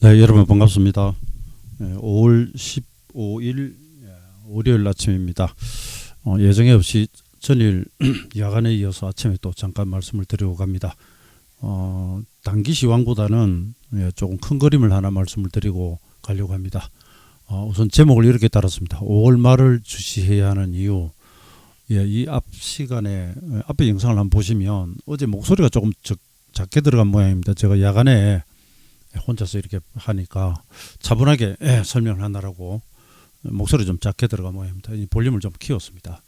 네, 여러분 반갑습니다. 네, 5월 15일 예, 월요일 아침입니다. 어, 예정에 없이 전일 야간에 이어서 아침에 또 잠깐 말씀을 드리고 갑니다. 어, 단기 시황보다는 예, 조금 큰 그림을 하나 말씀을 드리고 가려고 합니다. 어, 우선 제목을 이렇게 달았습니다. 5월 말을 주시해야 하는 이유. 예, 이 앞 시간에 예, 앞에 영상을 한번 보시면 어제 목소리가 조금 적, 작게 들어간 모양입니다. 제가 야간에 혼자서 이렇게 하니까 차분하게 예, 설명을 하느라고 목소리 좀 작게 들어간 모양입니다. 이 볼륨을 좀 키웠습니다.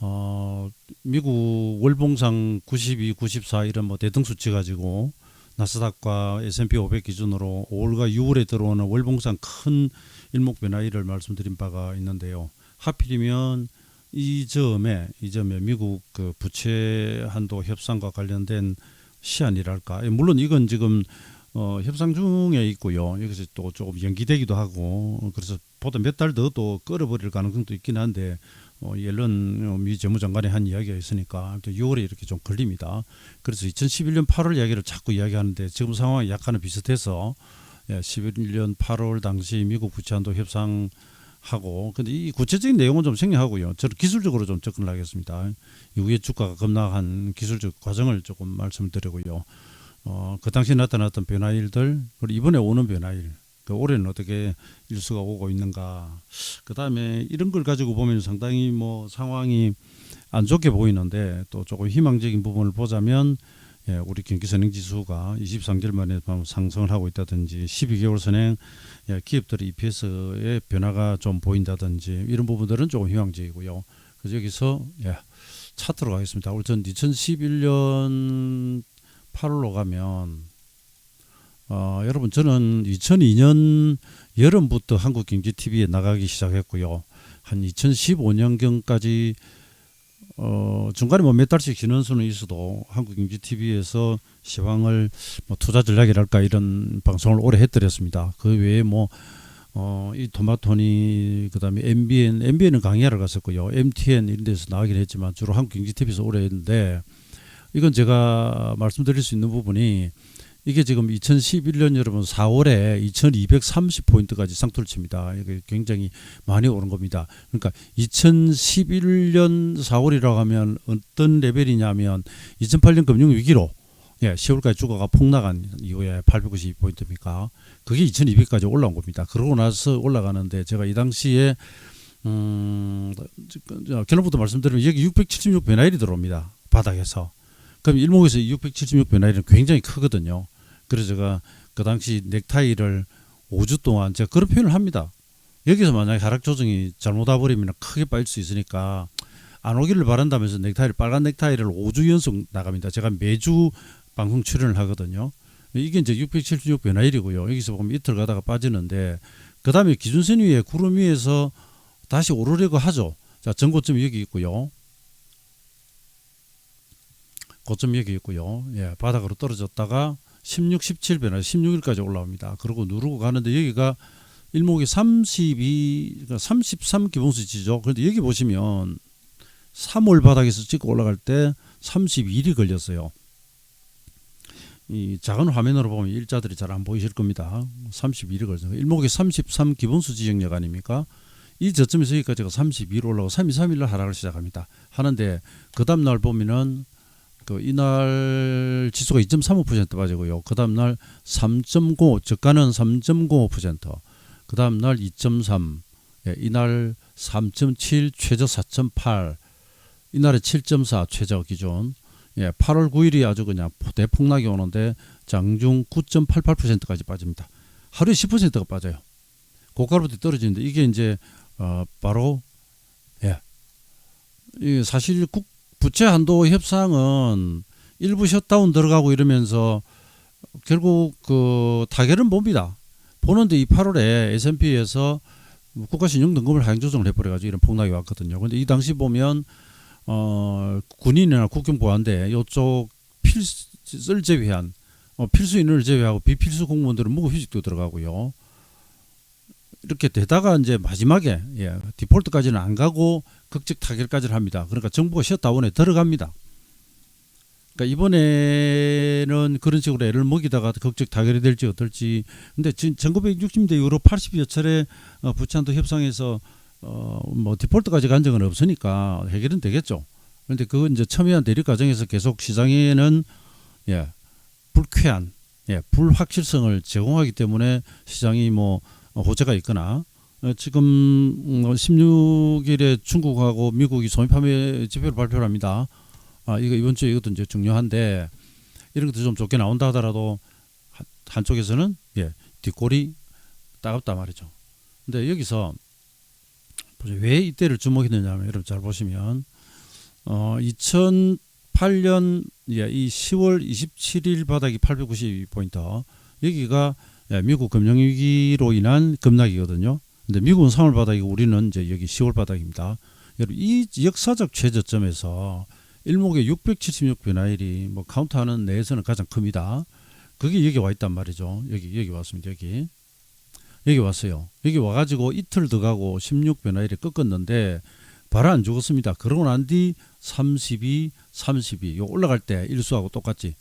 어, 미국 월봉상 92, 94 이런 뭐 대등 수치 가지고 나스닥과 S&P 500 기준으로 5월과 6월에 들어오는 월봉상 큰 일목 변화일을 말씀드린 바가 있는데요. 하필이면 이 점에 이 점에 미국 그 부채 한도 협상과 관련된 시한이랄까. 예, 물론 이건 지금 어, 협상 중에 있고요. 여기서 또 조금 연기되기도 하고 어, 그래서 보다 몇 달 더 또 끌어버릴 가능성도 있긴 한데 어, 옐런 어, 미 재무장관의 한 이야기가 있으니까 아무튼 6월에 이렇게 좀 걸립니다. 그래서 2011년 8월 이야기를 자꾸 이야기하는데 지금 상황이 약간은 비슷해서 예, 11년 8월 당시 미국 부채한도 협상 하고 근데 이 구체적인 내용은 좀 생략하고요. 저는 기술적으로 좀 접근을 하겠습니다. 이후에 주가가 급락한 기술적 과정을 조금 말씀을 드리고요. 어, 그 당시 나타났던 변화일들 그리고 이번에 오는 변화일 그 올해는 어떻게 일수가 오고 있는가 그 다음에 이런 걸 가지고 보면 상당히 뭐 상황이 안 좋게 보이는데 또 조금 희망적인 부분을 보자면 예, 우리 경기 선행 지수가 23개월 만에 상승을 하고 있다든지 12개월 선행 예, 기업들의 EPS의 변화가 좀 보인다든지 이런 부분들은 조금 희망적이고요. 그래서 여기서 예, 차트로 가겠습니다. 우선 2011년 8월로 가면 어, 여러분 저는 2002년 여름부터 한국경제TV에 나가기 시작했고요. 한 2015년경까지 어, 중간에 뭐 몇 달씩 지는 수는 있어도 한국경제TV에서 시황을 뭐 투자 전략이랄까 이런 방송을 오래 해드렸습니다. 그 외에 뭐 어, 이 토마토니 그다음에 MBN, MBN은 강의하러 갔었고요. MTN 이런 데서 나가긴 했지만 주로 한국경제TV에서 오래 했는데 이건 제가 말씀드릴 수 있는 부분이 이게 지금 2011년 여러분 4월에 2230포인트까지 상투를 칩니다. 이게 굉장히 많이 오른 겁니다. 그러니까 2011년 4월이라고 하면 어떤 레벨이냐면 2008년 금융위기로 예, 10월까지 주가가 폭락한 이후에 892포인트입니까? 그게 2200까지 올라온 겁니다. 그러고 나서 올라가는데 제가 이 당시에 음, 결론부터 말씀드리면 여기 676 변화일이 들어옵니다. 바닥에서. 그럼 일목에서 676 변화일은 굉장히 크거든요. 그래서 제가 그 당시 넥타이를 5주 동안 제가 그런 표현을 합니다. 여기서 만약에 하락 조정이 잘못 와버리면 크게 빠질 수 있으니까 안 오기를 바란다면서 넥타이를 빨간 넥타이를 5주 연속 나갑니다. 제가 매주 방송 출연을 하거든요. 이게 이제 676 변화일이고요. 여기서 보면 이틀 가다가 빠지는데 그 다음에 기준선 위에 구름 위에서 다시 오르려고 하죠. 자, 전고점이 여기 있고요. 고점 여기 있고요. 예, 바닥으로 떨어졌다가 16, 17 변화 16일까지 올라옵니다. 그리고 누르고 가는데 여기가 일목이 32, 33 기본수치죠. 그런데 여기 보시면 3월 바닥에서 찍고 올라갈 때 32일이 걸렸어요. 이 작은 화면으로 보면 일자들이 잘 안 보이실 겁니다. 32일이 걸려서 일목이 33 기본수지 영역 아닙니까? 이 저점에서 여기까지가 32일 올라오고 3 2, 3일 날 하락을 시작합니다. 하는데 그 다음 날 보면은 그 이날 지수가 2.35% 빠지고요. 그 다음 날3.5 저가는 3.05%. 그 다음 날 2.3. 예, 이날 3.7 최저 4.8. 이날에 7.4 최저 기준. 예, 8월 9일이 아주 그냥 대폭락이 오는데 장중 9.88%까지 빠집니다. 하루에 10%가 빠져요. 고가로부터 떨어지는데 이게 이제 어 바로 예. 이 사실 국 부채 한도 협상은 일부 셧다운 들어가고 이러면서 결국 그 타결은 봅니다. 보는데 이 8월에 S&P에서 국가 신용 등급을 하향 조정을 해버려가지고 이런 폭락이 왔거든요. 근데 이 당시 보면 어 군인이나 국경 보안대 이쪽 필수를 제외한 어, 필수인을 제외하고 비필수 공무원들은 무급 휴직도 들어가고요. 이렇게 되다가 이제 마지막에 예, 디폴트까지는 안 가고 극적 타결까지를 합니다. 그러니까 정부가 셧다운에 들어갑니다. 그러니까 이번에는 그런 식으로 애를 먹이다가 극적 타결이 될지 어떨지. 근데 진- 1960년대 이후로 80여 차례 어, 부채한도 협상에서 어뭐 디폴트까지 간 적은 없으니까 해결은 되겠죠. 그런데 그건 이제 첨예한 대립 과정에서 계속 시장에는 예 불쾌한 예 불확실성을 제공하기 때문에 시장이 뭐 어, 호재가 있거나 어, 지금 16일에 중국하고 미국이 소매판매 지표를 발표를 합니다. 아 이거 이번 주에 이것도 이제 중요한데 이런 것도 좀 좋게 나온다 하더라도 한- 한쪽에서는 예 뒷골이 따갑다 말이죠. 근데 여기서. 왜 이때를 주목했느냐면 여러분 잘 보시면 어 2008년 예, 이 10월 27일 바닥이 892 포인트 여기가 예, 미국 금융위기로 인한 급락이거든요. 근데 미국은 3월 바닥이고 우리는 이제 여기 10월 바닥입니다. 여러분 이 역사적 최저점에서 일목에 676 변화일이 뭐 카운트하는 내에서는 가장 큽니다. 그게 여기 와 있단 말이죠. 여기 여기 왔습니다. 여기 여기 왔어요. 여기 와가지고 이틀 더 가고 16 변화일에 꺾었는데 바로 안 죽었습니다. 그러고 난 뒤 32, 32. 요 올라갈 때 일수하고 똑같지.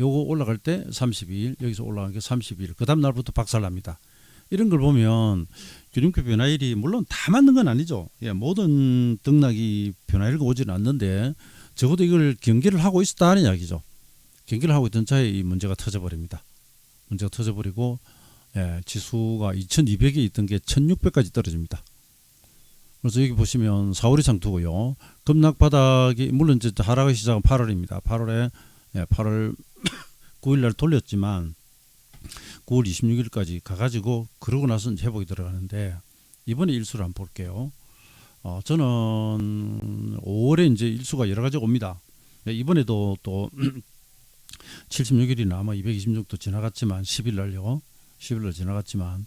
요거 올라갈 때 32일, 여기서 올라간 게 32일. 그 다음 날부터 박살납니다. 이런 걸 보면 기준표 변화일이 물론 다 맞는 건 아니죠. 예, 모든 등락이 변화일과 오지는 않는데 적어도 이걸 경계를 하고 있었다는 이야기죠. 경계를 하고 있던 차에 이 문제가 터져버립니다. 문제가 터져버리고 예, 지수가 2200에 있던 게 1600까지 떨어집니다. 그래서 여기 보시면 4월이 장투고요. 급락 바닥이 물론 이제 하락의 시작은 8월입니다. 8월에 예, 8월 9일 날 돌렸지만 9월 26일까지 가가지고 그러고 나서 회복이 들어가는데 이번에 일수를 한번 볼게요. 어, 저는 5월에 이제 일수가 여러 가지 옵니다. 예, 이번에도 또 76일이나 아마 226도 지나갔지만 10일 날요. 10일 날 지나갔지만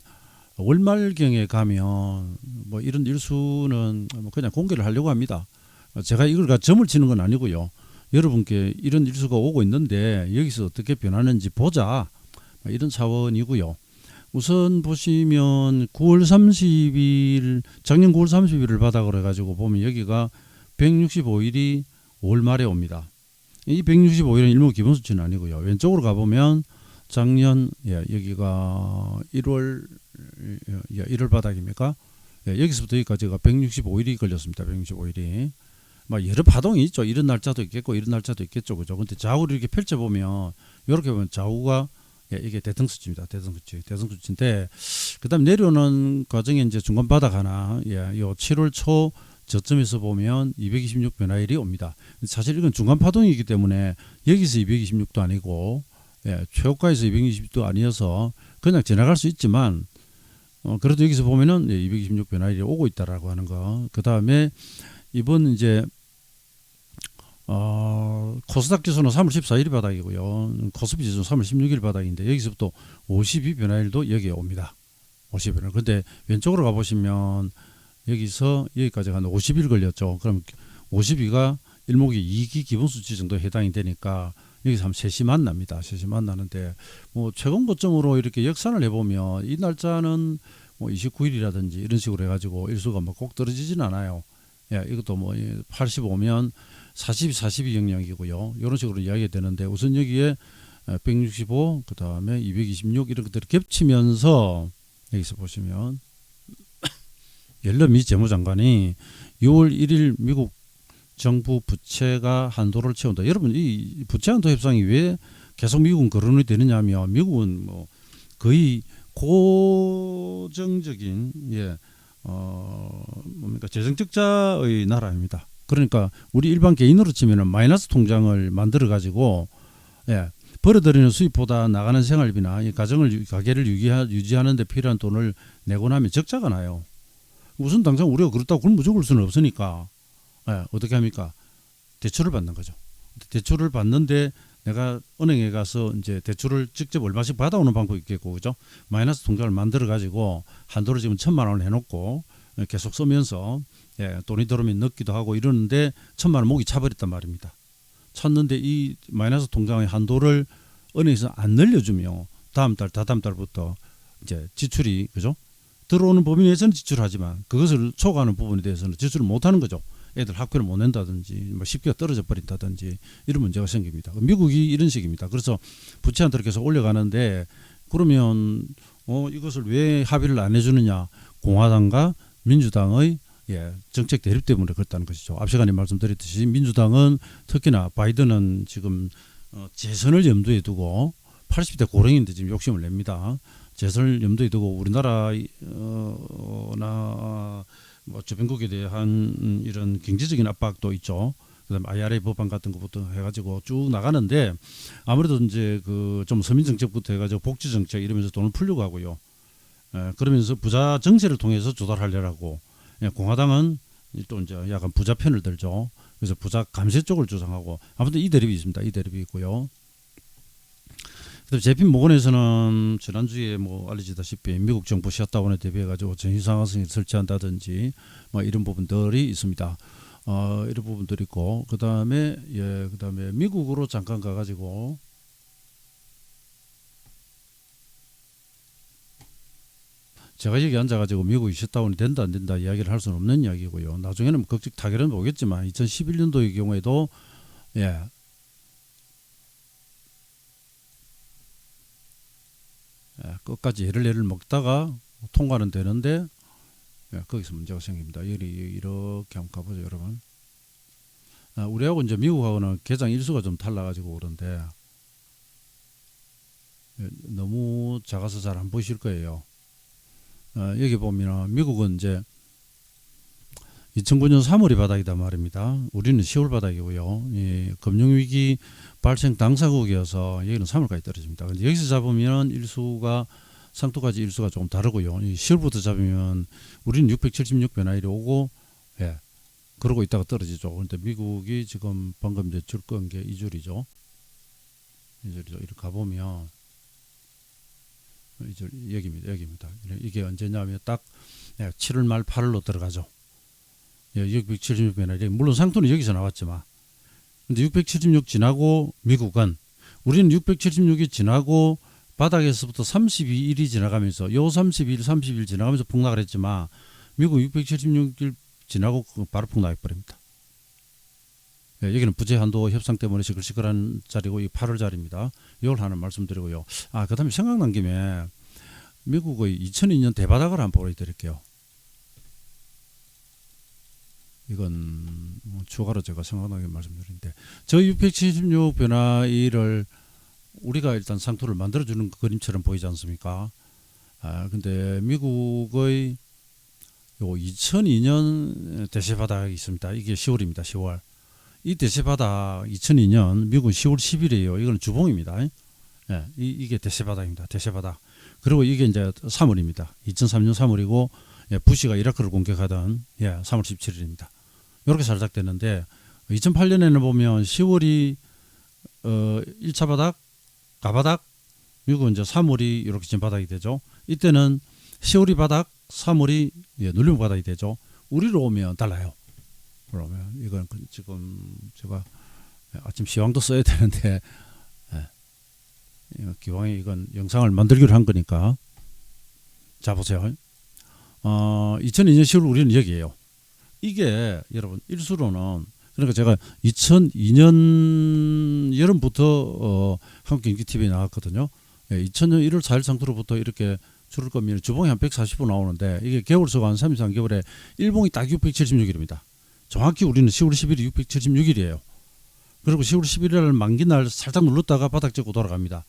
월말경에 가면 뭐 이런 일수는 뭐 그냥 공개를 하려고 합니다. 어, 제가 이걸 가 점을 치는 건 아니고요. 여러분께 이런 일수가 오고 있는데 여기서 어떻게 변하는지 보자. 뭐 이런 차원이고요. 우선 보시면 9월 30일 작년 9월 30일을 바닥으로 해가지고 보면 여기가 165일이 5월 말에 옵니다. 이 165일은 일목 기본 수치는 아니고요. 왼쪽으로 가보면 작년 예, 여기가 1월 예, 1월 바닥입니까? 예, 여기서부터 여기까지가 165일이 걸렸습니다. 165일이. 막 여러 파동이 있죠. 이런 날짜도 있겠고 이런 날짜도 있겠죠. 그죠? 근데 좌우를 이렇게 펼쳐 보면 이렇게 보면 좌우가 예, 이게 대등수치입니다. 대등수치. 대등수치인데 그다음 내려오는 과정에 이제 중간 바닥 하나 예, 요 7월 초 저점에서 보면 226 변화일이 옵니다. 사실 이건 중간 파동이기 때문에 여기서 226도 아니고 예, 최고가에서 220도 아니어서 그냥 지나갈 수 있지만 어, 그래도 여기서 보면은 예, 226 변화일이 오고 있다라고 하는 거. 그 다음에 이번 이제 어, 코스닥 지수는 3월 14일 바닥이고요. 코스피 지수는 3월 16일 바닥인데 여기서부터 52 변화일도 여기에 옵니다. 50 변화. 근데 왼쪽으로 가보시면 여기서 여기까지 한 50일 걸렸죠. 그럼 52가 일목이 2기 기본 수치 정도 해당이 되니까 여기서 한 셋이 만납니다. 셋이 만나는데 뭐 최근 고점으로 이렇게 역산을 해보면 이 날짜는 뭐 29일이라든지 이런 식으로 해가지고 일수가 뭐 꼭 떨어지진 않아요. 예, 이것도 뭐 85면 40, 42 영역이고요. 이런 식으로 이야기가 되는데 우선 여기에 165, 그 다음에 226 이런 것들이 겹치면서 여기서 보시면 옐런 미 재무장관이 6월 1일 미국 정부 부채가 한도를 채운다. 여러분 이 부채 한도 협상이 왜 계속 미국은 거론이 되느냐면 미국은 뭐 거의 고정적인 예, 어 뭡니까 재정 적자의 나라입니다. 그러니까 우리 일반 개인으로 치면은 마이너스 통장을 만들어 가지고 예, 벌어들이는 수입보다 나가는 생활비나 이 가정을 유- 가게를 유지하, 유지하는 데 필요한 돈을 내고 나면 적자가 나요. 우선 당장 우리가 그렇다고 굶어 죽을 수는 없으니까 예, 어떻게 합니까? 대출을 받는 거죠. 대출을 받는데 내가 은행에 가서 이제 대출을 직접 얼마씩 받아오는 방법이 있겠고 그죠? 마이너스 통장을 만들어 가지고 한도를 지금 천만 원을 해놓고 예, 계속 쓰면서 예, 돈이 들어오면 넣기도 하고 이러는데 천만 원 목이 차버렸단 말입니다. 쳤는데 이 마이너스 통장의 한도를 은행에서 안 늘려주며 다음 달 다다음 달부터 이제 지출이 그죠? 들어오는 범위 내에서는 지출하지만 그것을 초과하는 부분에 대해서는 지출을 못하는 거죠. 애들 학교를 못 낸다든지 뭐 쉽게 떨어져 버린다든지 이런 문제가 생깁니다. 미국이 이런 식입니다. 그래서 부채한테 계속 올려가는데 그러면 어 이것을 왜 합의를 안 해주느냐 공화당과 민주당의 예, 정책 대립 때문에 그렇다는 것이죠. 앞 시간에 말씀드렸듯이 민주당은 특히나 바이든은 지금 어, 재선을 염두에 두고 80대 고령인데 지금 욕심을 냅니다. 재선을 염두에 두고 우리나라나 어, 뭐 주변국에 대한 음, 이런 경제적인 압박도 있죠. 그다음 IRA 법안 같은 것부터 해가지고 쭉 나가는데 아무래도 이제 그 좀 서민 정책부터 해가지고 복지 정책 이러면서 돈을 풀려고 하고요. 에, 그러면서 부자 정세를 통해서 조달하려고 예, 공화당은 또 이제 약간 부자 편을 들죠. 그래서 부자 감세 쪽을 주장하고 아무튼 이 대립이 있습니다. 이 대립이 있고요. 그다음 제핀 모건에서는 지난주에 뭐 알려지다시피 미국 정부 셧다운에 대비해 가지고 정신상황을 설치한다든지 뭐 이런 부분들이 있습니다. 어 이런 부분들이 있고 그다음에 예 그다음에 미국으로 잠깐 가 가지고 제가 여기 앉아가지고 미국이 셧다운이 된다 안 된다 이야기를 할 수는 없는 이야기고요. 나중에는 뭐 극적 타결은 오겠지만 2011년도의 경우에도 예. 끝까지 예를 예를 먹다가 통과는 되는데 예, 거기서 문제가 생깁니다. 이렇게 한번 가보죠, 여러분. 아, 우리하고 이제 미국하고는 개장 일수가 좀 달라가지고 그런데 예, 너무 작아서 잘 안 보이실 거예요. 어, 여기 보면 미국은 이제 2009년 3월이 바닥이다 말입니다. 우리는 10월 바닥이고요. 이 금융위기 발생 당사국이어서 여기는 3월까지 떨어집니다. 근데 여기서 잡으면 일수가 상토까지 일수가 조금 다르고요. 이 10월부터 잡으면 우리는 676 변화일이 오고 예. 그러고 있다가 떨어지죠. 그런데 미국이 지금 방금 이제 줄건 게 이 줄이죠. 이 줄이죠. 이렇게 가보면 이제 여기입니다. 여기입니다. 이게 언제냐면 딱 7월 말 8월로 들어가죠. 예, 676변화. 물론 상토는 여기서 나왔지만 근데 676 지나고 미국은 우리는 676이 지나고 바닥에서부터 32일이 지나가면서 요 32일, 30일 지나가면서 폭락을 했지만 미국 676일 지나고 바로 폭락해 버립니다. 예, 여기는 부재 한도 협상 때문에 시끌시끌한 자리고 이 8월 자리입니다. 이걸 하나 말씀드리고요. 아, 그 다음에 생각난 김에 미국의 2002년 대바닥을 한번 보여드릴게요. 이건 뭐 추가로 제가 생각나게 말씀드리는데 저 676 변화일을 우리가 일단 상토를 만들어주는 그림처럼 보이지 않습니까? 아 근데 미국의 요 2002년 대세 바닥이 있습니다. 이게 10월입니다. 10월. 이 대세 바닥 2002년 미국은 10월 10일이에요. 이거는 주봉입니다. 예, 이, 이게 대세 바닥입니다. 대세 바닥. 그리고 이게 이제 3월입니다. 2003년 3월이고 예, 부시가 이라크를 공격하던 예, 3월 17일입니다. 이렇게 살짝 됐는데 2008년에는 보면 10월이 어 1차 바닥, 가바닥, 미국은 이제 3월이 이렇게 진 바닥이 되죠. 이때는 10월이 바닥, 3월이 예, 눌림 바닥이 되죠. 우리로 오면 달라요. 그러면 이건 그 지금 제가 아침 시황도 써야 되는데 예, 기왕에 이건 영상을 만들기로 한 거니까 자 보세요. 어, 2002년 10월 우리는 여기에요. 이게 여러분 일수로는 그러니까 제가 2002년 여름부터 어, 한국경기TV에 나왔거든요. 예, 2000년 1월 4일 상태로부터 이렇게 줄을 거면 주봉이 한 140호 나오는데 이게 개월수가 한 3, 3개월에 일봉이 딱 676일입니다. 정확히 우리는 10월 10일이 676일이에요. 그리고 10월 11일 만기 날 살짝 눌렀다가 바닥 찍고 돌아갑니다.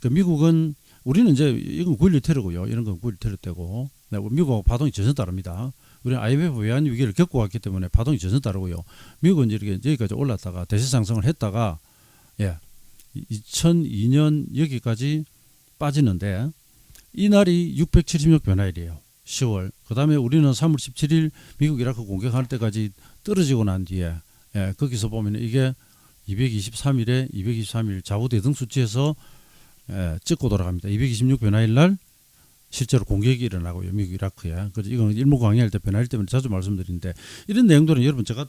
그 미국은 우리는 이제 이건 9일 테러고요. 이런 건 9일 테러 때고 네, 미국하고 파동이 전혀 다릅니다. 우리는 IMF 외환 위기를 겪고 왔기 때문에 파동이 전혀 다르고요. 미국은 이렇게 여기까지 올랐다가 대세 상승을 했다가 예, 2002년 여기까지 빠지는데 이 날이 676 변화일이에요. 10월. 그 다음에 우리는 3월 17일 미국 이라크 공격할 때까지 떨어지고 난 뒤에 예, 거기서 보면 이게 223일에 223일 좌우 대등 수치에서 예, 찍고 돌아갑니다. 226 변화일 날 실제로 공격이 일어나고요. 미국 이라크에. 그래서 이건 일무 강의할 때 변화일 때문에 자주 말씀드리는데 이런 내용들은 여러분 제가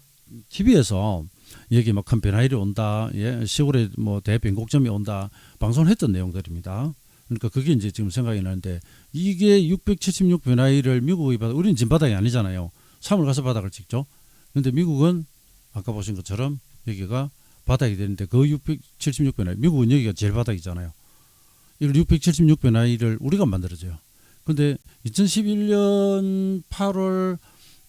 TV에서 여기 막큰 변화일이 온다. 예, 10월에 뭐 대변곡점이 온다. 방송을 했던 내용들입니다. 그러니까 그게 이제 지금 생각이 나는데 이게 676 변화일을 미국의 바닥, 우리는 진 바닥이 아니잖아요. 3월 가서 바닥을 찍죠. 근데 미국은 아까 보신 것처럼 여기가 바닥이 되는데 그 676 변화 미국은 여기가 제일 바닥이잖아요. 이걸 676 변화를 우리가 만들어져요. 근데 2011년 8월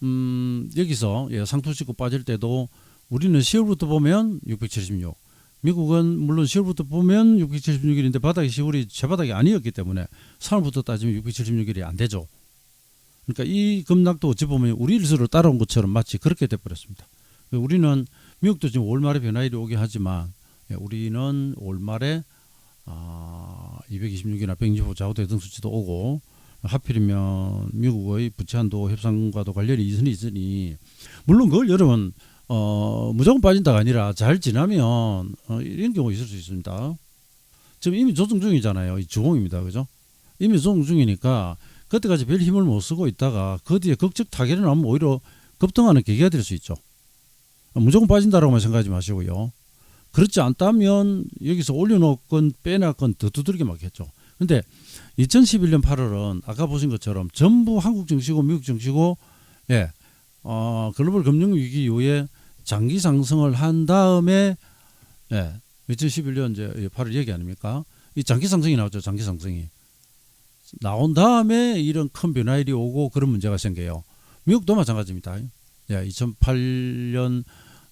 음, 여기서 예, 상투 찍고 빠질 때도 우리는 10월부터 보면 676. 미국은 물론 10월부터 보면 676일인데 바닥이 10월이 제 바닥이 아니었기 때문에 3월부터 따지면 676일이 안 되죠. 그러니까 이 급락도 어찌 보면 우리 일수를 따라온 것처럼 마치 그렇게 돼버렸습니다. 우리는 미국도 지금 월말에 변화일이 오긴 하지만 예, 우리는 월말에 아, 226이나 165 좌우 대 등 수치도 오고 하필이면 미국의 부채 한도 협상과도 관련이 있으니 있으니 물론 그걸 여러분 어, 무조건 빠진다가 아니라 잘 지나면 어, 이런 경우 있을 수 있습니다. 지금 이미 조정 중이잖아요. 이 주공입니다. 그죠? 이미 조정 중이니까 그때까지 별 힘을 못 쓰고 있다가 그 뒤에 극적 타결이 나면 오히려 급등하는 계기가 될 수 있죠. 무조건 빠진다라고만 생각하지 마시고요. 그렇지 않다면 여기서 올려놓건 빼놨건 더 두들겨 맞겠죠. 근데 2011년 8월은 아까 보신 것처럼 전부 한국 증시고 미국 증시고 예, 어, 글로벌 금융 위기 이후에 장기 상승을 한 다음에 예, 2011년 이제 8월 얘기 아닙니까? 이 장기 상승이 나왔죠. 장기 상승이 나온 다음에 이런 큰 변화일이 오고 그런 문제가 생겨요. 미국도 마찬가지입니다. 예, 2008년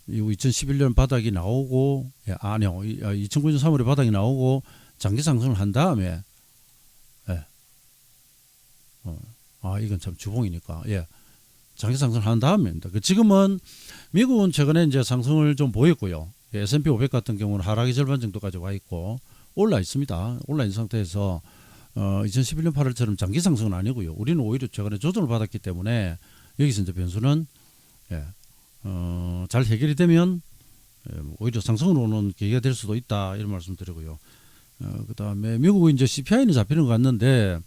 이후 2011년 바닥이 나오고 예, 아니요 2009년 3월에 바닥이 나오고 장기 상승을 한 다음에 예, 어, 아 이건 참 주봉이니까 예, 장기 상승을 한 다음입니다. 그 지금은 미국은 최근에 이제 상승을 좀 보였고요. 예, S&P 500 같은 경우는 하락이 절반 정도까지 와 있고 올라 있습니다. 올라 있는 상태에서 어, 2011년 8월처럼 장기 상승은 아니고요. 우리는 오히려 최근에 조정을 받았기 때문에 여기서 이제 변수는 예, 어, 잘 해결이 되면 예, 오히려 상승으로 오는 계기가 될 수도 있다 이런 말씀드리고요. 어, 그다음에 미국은 이제 CPI는 잡히는 것 같는데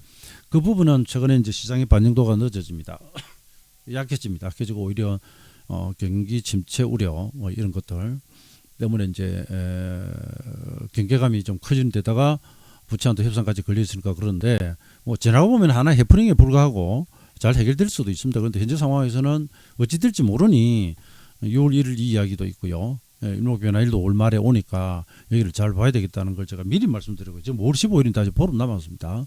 그 부분은 최근에 이제 시장의 반영도가 늦어집니다. 약해집니다. 약해지고 오히려 어, 경기 침체 우려 뭐 이런 것들 때문에 이제 에, 경계감이 좀 커지는 데다가 부채한도 협상까지 걸려 있으니까 그런데 뭐 지나고 보면 하나 해프닝에 불과하고 잘 해결될 수도 있습니다. 그런데 현재 상황에서는 어찌 될지 모르니 6월 1일 이 이야기도 있고요. 예, 일목 변화일도 올 말에 오니까 여기를 잘 봐야 되겠다는 걸 제가 미리 말씀드리고 지금 5월 15일인데 아직 보름 남았습니다.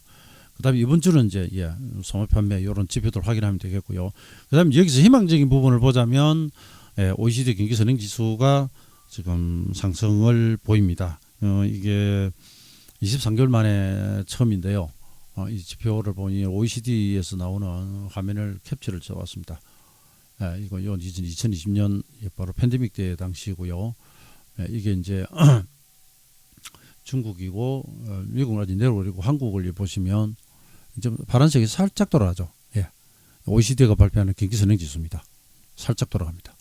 그다음에 이번 주는 이제 예, 소매 판매 이런 지표들 확인하면 되겠고요. 그다음에 여기서 희망적인 부분을 보자면 예, OECD 경기 선행 지수가 지금 상승을 보입니다. 어, 이게 23개월 만에 처음인데요. 어, 이 지표를 보니 OECD에서 나오는 화면을 캡처를 써왔습니다. 예, 이거 이건 2020년 바로 팬데믹 때 당시고요. 예, 이게 이제 중국이고 어, 미국은 아직 내려오고 한국을 보시면 이제 파란색이 살짝 돌아가죠. 예. OECD가 발표하는 경기 선행 지수입니다. 살짝 돌아갑니다.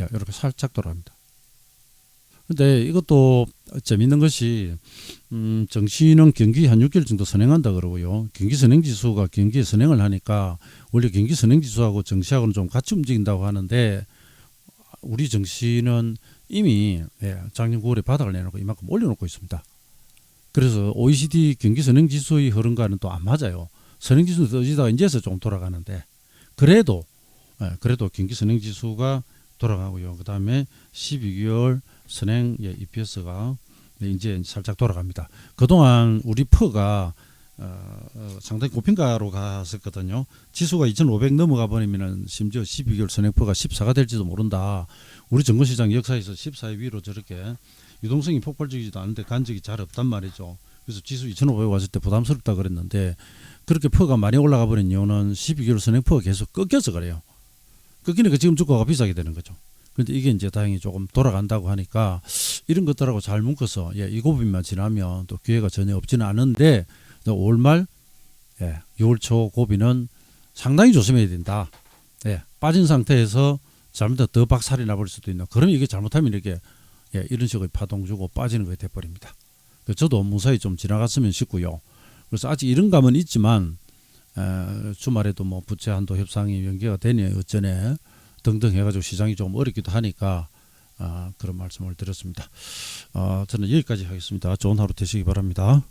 예, 이렇게 살짝 돌아갑니다. 근데 이것도 재밌는 것이 음, 정시는 경기 한 6개월 정도 선행한다 그러고요. 경기 선행 지수가 경기에 선행을 하니까 원래 경기 선행 지수하고 정시하고는 좀 같이 움직인다고 하는데 우리 정시는 이미 예, 작년 9월에 바닥을 내놓고 이만큼 올려놓고 있습니다. 그래서 OECD 경기 선행 지수의 흐름과는 또 안 맞아요. 선행 지수 떠지다가 이제서 좀 돌아가는데 그래도 예, 그래도 경기 선행 지수가 돌아가고요. 그 다음에 12개월 선행 예, EPS가 이제 살짝 돌아갑니다. 그동안 우리 퍼가 어, 어, 상당히 고평가로 갔었거든요. 지수가 2,500 넘어가 버리면은 심지어 12개월 선행퍼가 14가 될지도 모른다. 우리 증권시장 역사에서 14위 위로 저렇게 유동성이 폭발적이지도 않은데 간 적이 잘 없단 말이죠. 그래서 지수 2,500 왔을 때 부담스럽다 그랬는데 그렇게 퍼가 많이 올라가 버린 이유는 12개월 선행 퍼가 계속 꺾여서 그래요. 꺾이니까 지금 주가가 비싸게 되는 거죠. 근데 이게 이제 다행히 조금 돌아간다고 하니까 이런 것들하고 잘 묶어서 예, 이 고비만 지나면 또 기회가 전혀 없지는 않은데 5월 말 예, 6월 초 고비는 상당히 조심해야 된다. 예, 빠진 상태에서 잘못하면 더 박살이 나버릴 수도 있는. 그럼 이게 잘못하면 이렇게 예, 이런 식으로 파동 주고 빠지는 거에 돼버립니다. 저도 무사히 좀 지나갔으면 싶고요. 그래서 아직 이런 감은 있지만 에, 주말에도 뭐 부채 한도 협상이 연기가 되니 어쩌네 등등 해가지고 시장이 좀 어렵기도 하니까 아, 그런 말씀을 드렸습니다. 아, 저는 여기까지 하겠습니다. 좋은 하루 되시기 바랍니다.